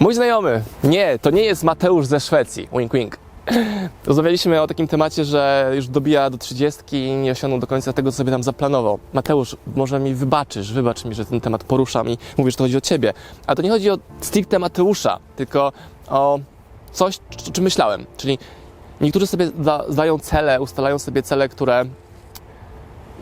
Mój znajomy, nie, to nie jest Mateusz ze Szwecji, wink wink. Rozmawialiśmy o takim temacie, że już dobija do 30 i nie osiągnął do końca tego, co sobie tam zaplanował. Mateusz, może mi wybaczysz, wybacz mi, że ten temat poruszam i mówisz, że to chodzi o ciebie. A to nie chodzi o stricte Mateusza, tylko o coś, o czym myślałem. Czyli niektórzy sobie zda, zdają cele, ustalają sobie cele, które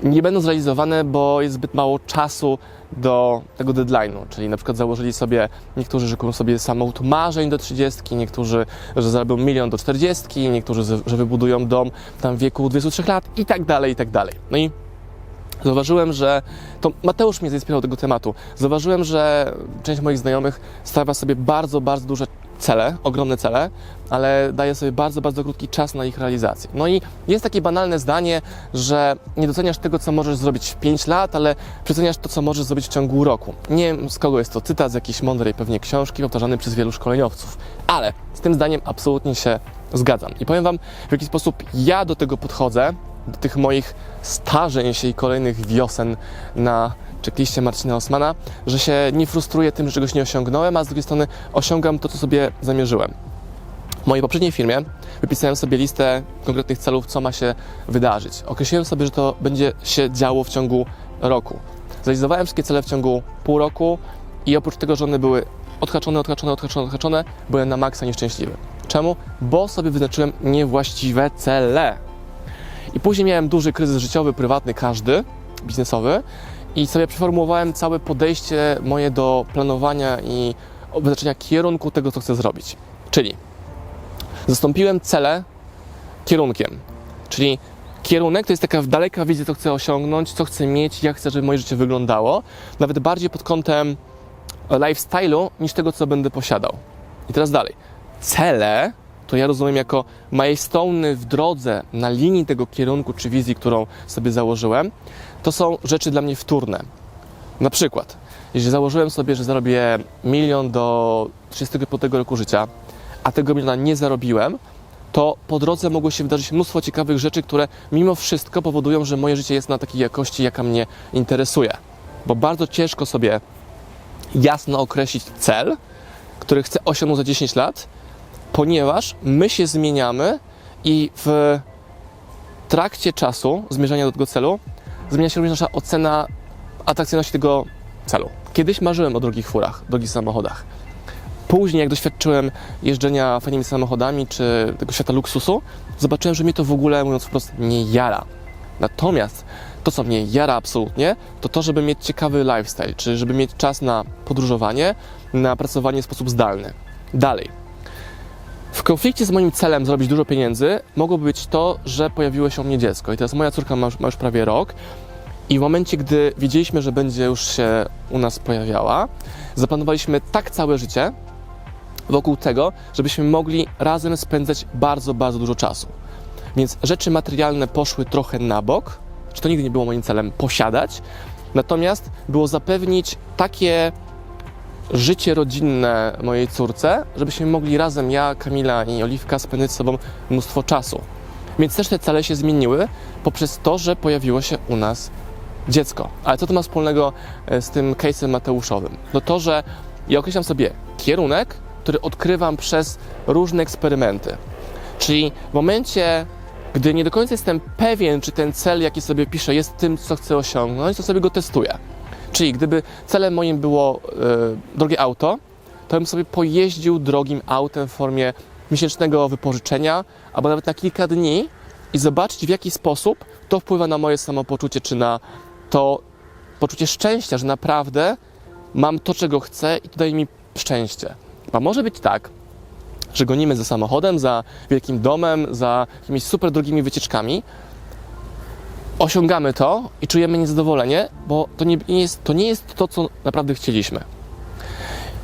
nie będą zrealizowane, bo jest zbyt mało czasu do tego deadline'u. Czyli na przykład założyli sobie, niektórzy szykują sobie samochód marzeń do 30, niektórzy, że zarobią milion do 40, niektórzy, że wybudują dom tam w wieku 23 lat i tak dalej, i tak dalej. No i Zauważyłem, że to Mateusz mnie zainspirował tego tematu. Zauważyłem, że część moich znajomych stawia sobie bardzo, bardzo duże cele, ogromne cele, ale daje sobie bardzo, bardzo krótki czas na ich realizację. No i jest takie banalne zdanie, że nie doceniasz tego, co możesz zrobić w 5 lat, ale przeceniasz to, co możesz zrobić w ciągu roku. Nie wiem, z kogo jest to cytat, z jakiejś mądrej pewnie książki, powtarzany przez wielu szkoleniowców. Ale z tym zdaniem absolutnie się zgadzam. I powiem Wam, w jaki sposób ja do tego podchodzę, do tych moich starzeń się i kolejnych wiosen na checkliście Marcina Osmana, że się nie frustruję tym, że czegoś nie osiągnąłem, a z drugiej strony osiągam to, co sobie zamierzyłem. W mojej poprzedniej firmie wypisałem sobie listę konkretnych celów, co ma się wydarzyć. Określiłem sobie, że to będzie się działo w ciągu roku. Zrealizowałem wszystkie cele w ciągu pół roku i oprócz tego, że one były odhaczone, odhaczone, odhaczone, odhaczone, byłem na maksa nieszczęśliwy. Czemu? Bo sobie wyznaczyłem niewłaściwe cele. I później miałem duży kryzys życiowy, prywatny, każdy, biznesowy i sobie przeformułowałem całe podejście moje do planowania i wyznaczenia kierunku tego, co chcę zrobić. Czyli zastąpiłem cele kierunkiem. Czyli kierunek to jest taka daleka wizja, co chcę osiągnąć, co chcę mieć, jak chcę, żeby moje życie wyglądało. Nawet bardziej pod kątem lifestyle'u niż tego, co będę posiadał. I teraz dalej. Cele to ja rozumiem jako milestone w drodze na linii tego kierunku czy wizji, którą sobie założyłem. To są rzeczy dla mnie wtórne. Na przykład, jeżeli założyłem sobie, że zarobię milion do 35 roku życia, a tego miliona nie zarobiłem, to po drodze mogło się wydarzyć mnóstwo ciekawych rzeczy, które mimo wszystko powodują, że moje życie jest na takiej jakości, jaka mnie interesuje. Bo bardzo ciężko sobie jasno określić cel, który chcę osiągnąć za 10 lat, ponieważ my się zmieniamy i w trakcie czasu zmierzania do tego celu zmienia się również nasza ocena atrakcyjności tego celu. Kiedyś marzyłem o drogich furach, drogich samochodach. Później, jak doświadczyłem jeżdżenia fajnymi samochodami czy tego świata luksusu, zobaczyłem, że mnie to w ogóle, mówiąc wprost, nie jara. Natomiast to, co mnie jara absolutnie, to to, żeby mieć ciekawy lifestyle, czy żeby mieć czas na podróżowanie, na pracowanie w sposób zdalny. Dalej. Konflikcie z moim celem zrobić dużo pieniędzy mogło być to, że pojawiło się u mnie dziecko. I teraz moja córka ma już, ma już prawie rok. I w momencie, gdy wiedzieliśmy, że będzie już się u nas pojawiała, zaplanowaliśmy tak całe życie wokół tego, żebyśmy mogli razem spędzać bardzo, bardzo dużo czasu. Więc rzeczy materialne poszły trochę na bok, czy to nigdy nie było moim celem posiadać, natomiast było zapewnić takie życie rodzinne mojej córce, żebyśmy mogli razem, ja, Kamila i Oliwka, spędzać z sobą mnóstwo czasu. Więc też te cele się zmieniły poprzez to, że pojawiło się u nas dziecko. Ale co to ma wspólnego e, z tym case'em Mateuszowym? No to, że ja określam sobie kierunek, który odkrywam przez różne eksperymenty. Czyli w momencie, gdy nie do końca jestem pewien, czy ten cel, jaki sobie piszę, jest tym, co chcę osiągnąć, to sobie go testuję. Czyli gdyby celem moim było e, drogie auto, to bym sobie pojeździł drogim autem w formie miesięcznego wypożyczenia, albo nawet na kilka dni i zobaczyć, w jaki sposób to wpływa na moje samopoczucie, czy na to poczucie szczęścia, że naprawdę mam to, czego chcę i to daje mi szczęście. A może być tak, że gonimy za samochodem, za wielkim domem, za jakimiś super drogimi wycieczkami, osiągamy to i czujemy niezadowolenie, bo to nie jest to, nie jest to co naprawdę chcieliśmy.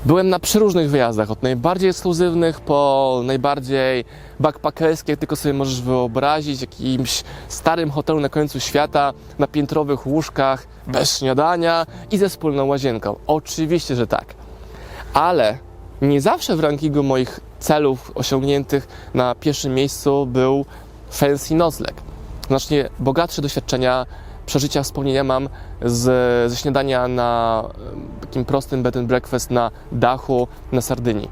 Byłem na przeróżnych wyjazdach, od najbardziej ekskluzywnych po najbardziej backpackerskie, jak tylko sobie możesz wyobrazić, jakimś starym hotelu na końcu świata, na piętrowych łóżkach, bez śniadania i ze wspólną łazienką. Oczywiście, że tak. Ale nie zawsze w rankingu moich celów osiągniętych na pierwszym miejscu był fancy nocleg. Znacznie bogatsze doświadczenia, przeżycia, wspomnienia mam z, ze śniadania na takim prostym bed and breakfast na dachu na Sardynii.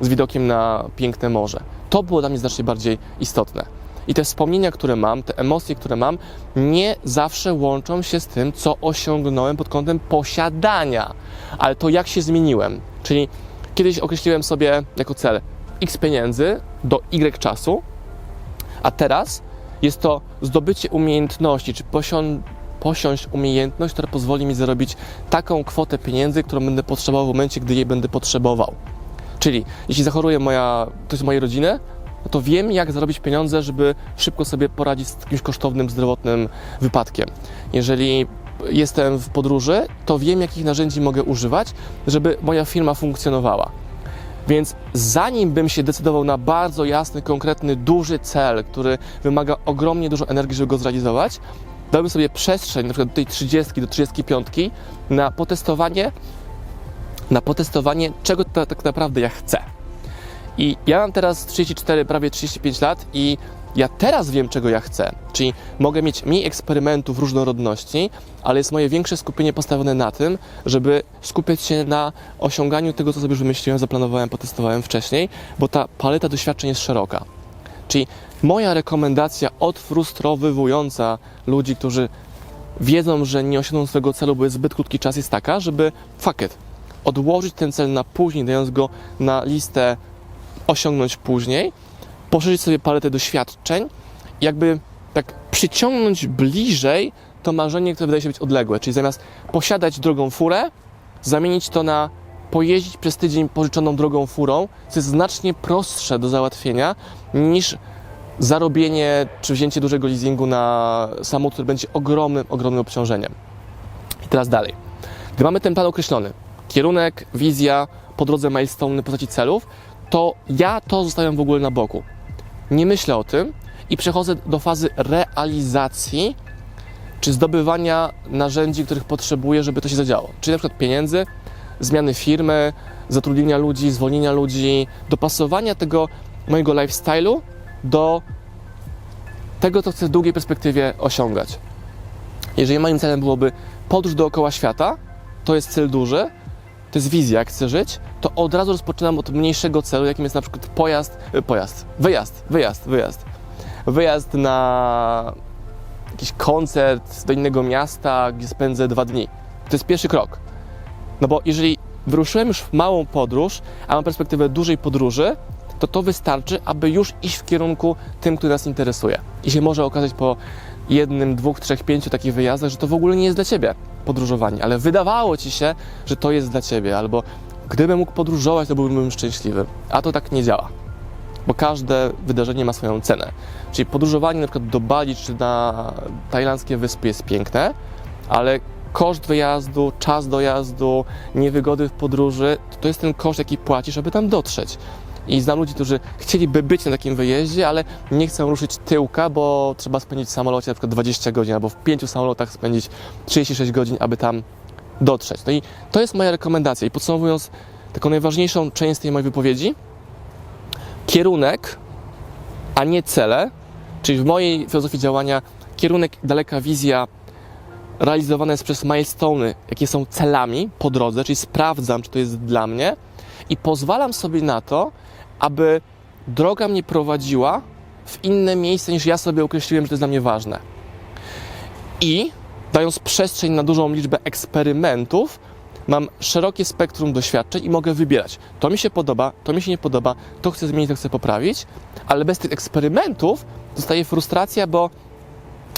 z widokiem na piękne morze. To było dla mnie znacznie bardziej istotne. I te wspomnienia, które mam, te emocje, które mam, nie zawsze łączą się z tym, co osiągnąłem pod kątem posiadania, ale to jak się zmieniłem. Czyli kiedyś określiłem sobie jako cel x pieniędzy do y czasu, a teraz jest to zdobycie umiejętności, czy posią- posiąść umiejętność, która pozwoli mi zarobić taką kwotę pieniędzy, którą będę potrzebował w momencie, gdy jej będę potrzebował. Czyli jeśli zachoruje moja, ktoś z mojej rodziny, to wiem, jak zarobić pieniądze, żeby szybko sobie poradzić z jakimś kosztownym, zdrowotnym wypadkiem. Jeżeli jestem w podróży, to wiem, jakich narzędzi mogę używać, żeby moja firma funkcjonowała. Więc zanim bym się decydował na bardzo jasny, konkretny, duży cel, który wymaga ogromnie dużo energii, żeby go zrealizować, dałbym sobie przestrzeń, na przykład do tej 30, do 35 na potestowanie, na potestowanie, czego ta, tak naprawdę ja chcę. I ja mam teraz 34, prawie 35 lat i ja teraz wiem, czego ja chcę. Czyli mogę mieć mniej eksperymentów różnorodności, ale jest moje większe skupienie postawione na tym, żeby skupiać się na osiąganiu tego, co sobie już wymyśliłem, zaplanowałem, potestowałem wcześniej, bo ta paleta doświadczeń jest szeroka. Czyli moja rekomendacja odfrustrowywująca ludzi, którzy wiedzą, że nie osiągną swojego celu, bo jest zbyt krótki czas, jest taka, żeby fuck it, odłożyć ten cel na później, dając go na listę osiągnąć później, poszerzyć sobie paletę doświadczeń, jakby tak przyciągnąć bliżej to marzenie, które wydaje się być odległe. Czyli zamiast posiadać drogą furę, zamienić to na pojeździć przez tydzień pożyczoną drogą furą, co jest znacznie prostsze do załatwienia niż zarobienie czy wzięcie dużego leasingu na samochód, który będzie ogromnym, ogromnym obciążeniem. I teraz dalej. Gdy mamy ten plan określony, kierunek, wizja, po drodze milestone, postaci celów, to ja to zostawiam w ogóle na boku. Nie myślę o tym i przechodzę do fazy realizacji czy zdobywania narzędzi, których potrzebuję, żeby to się zadziało. Czyli na przykład pieniędzy, zmiany firmy, zatrudnienia ludzi, zwolnienia ludzi, dopasowania tego mojego lifestyle'u do tego, co chcę w długiej perspektywie osiągać. Jeżeli moim celem byłoby podróż dookoła świata, to jest cel duży, to jest wizja, jak chcę żyć, to od razu rozpoczynam od mniejszego celu, jakim jest na przykład pojazd, y, pojazd, wyjazd, wyjazd, wyjazd. Wyjazd na jakiś koncert do innego miasta, gdzie spędzę dwa dni. To jest pierwszy krok. No bo jeżeli wyruszyłem już w małą podróż, a mam perspektywę dużej podróży, to to wystarczy, aby już iść w kierunku tym, który nas interesuje. I się może okazać po jednym, dwóch, trzech, pięciu takich wyjazdach, że to w ogóle nie jest dla Ciebie podróżowanie, ale wydawało Ci się, że to jest dla Ciebie, albo gdybym mógł podróżować, to byłbym szczęśliwy. A to tak nie działa, bo każde wydarzenie ma swoją cenę. Czyli podróżowanie na przykład do Bali czy na tajlandzkie wyspy jest piękne, ale koszt wyjazdu, czas dojazdu, niewygody w podróży, to, jest ten koszt, jaki płacisz, aby tam dotrzeć. I znam ludzi, którzy chcieliby być na takim wyjeździe, ale nie chcą ruszyć tyłka, bo trzeba spędzić w samolocie na przykład 20 godzin, albo w pięciu samolotach spędzić 36 godzin, aby tam dotrzeć. No i to jest moja rekomendacja. I podsumowując taką najważniejszą część tej mojej wypowiedzi, kierunek, a nie cele, czyli w mojej filozofii działania kierunek, daleka wizja realizowana jest przez milestone, jakie są celami po drodze, czyli sprawdzam, czy to jest dla mnie i pozwalam sobie na to, aby droga mnie prowadziła w inne miejsce niż ja sobie określiłem, że to jest dla mnie ważne. I dając przestrzeń na dużą liczbę eksperymentów, mam szerokie spektrum doświadczeń i mogę wybierać. To mi się podoba, to mi się nie podoba, to chcę zmienić, to chcę poprawić, ale bez tych eksperymentów zostaje frustracja, bo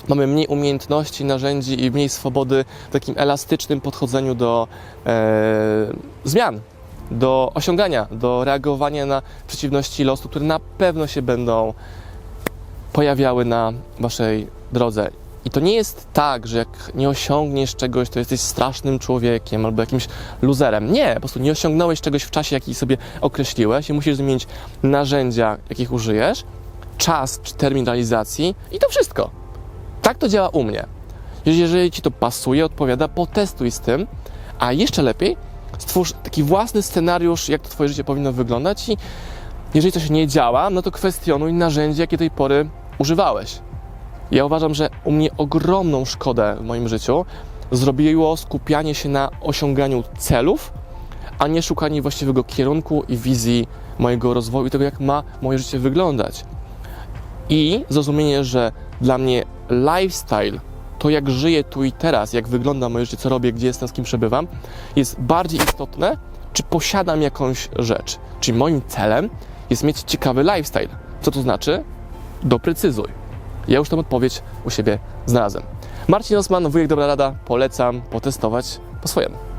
mamy mniej umiejętności, narzędzi i mniej swobody w takim elastycznym podchodzeniu do e, zmian, do osiągania, do reagowania na przeciwności losu, które na pewno się będą pojawiały na waszej drodze. I to nie jest tak, że jak nie osiągniesz czegoś, to jesteś strasznym człowiekiem albo jakimś luzerem. Nie, po prostu nie osiągnąłeś czegoś w czasie, jaki sobie określiłeś i musisz zmienić narzędzia, jakich użyjesz, czas czy termin realizacji i to wszystko. Tak to działa u mnie. Jeżeli ci to pasuje, odpowiada, potestuj z tym, a jeszcze lepiej stwórz taki własny scenariusz, jak to twoje życie powinno wyglądać i jeżeli coś nie działa, no to kwestionuj narzędzie, jakie do tej pory używałeś. Ja uważam, że u mnie ogromną szkodę w moim życiu zrobiło skupianie się na osiąganiu celów, a nie szukanie właściwego kierunku i wizji mojego rozwoju i tego, jak ma moje życie wyglądać. I zrozumienie, że dla mnie lifestyle, to jak żyję tu i teraz, jak wygląda moje życie, co robię, gdzie jestem, z kim przebywam, jest bardziej istotne, czy posiadam jakąś rzecz. Czyli moim celem jest mieć ciekawy lifestyle. Co to znaczy? Doprecyzuj. Ja już tą odpowiedź u siebie znalazłem. Marcin Osman, wujek Dobra Rada, polecam potestować po swojemu.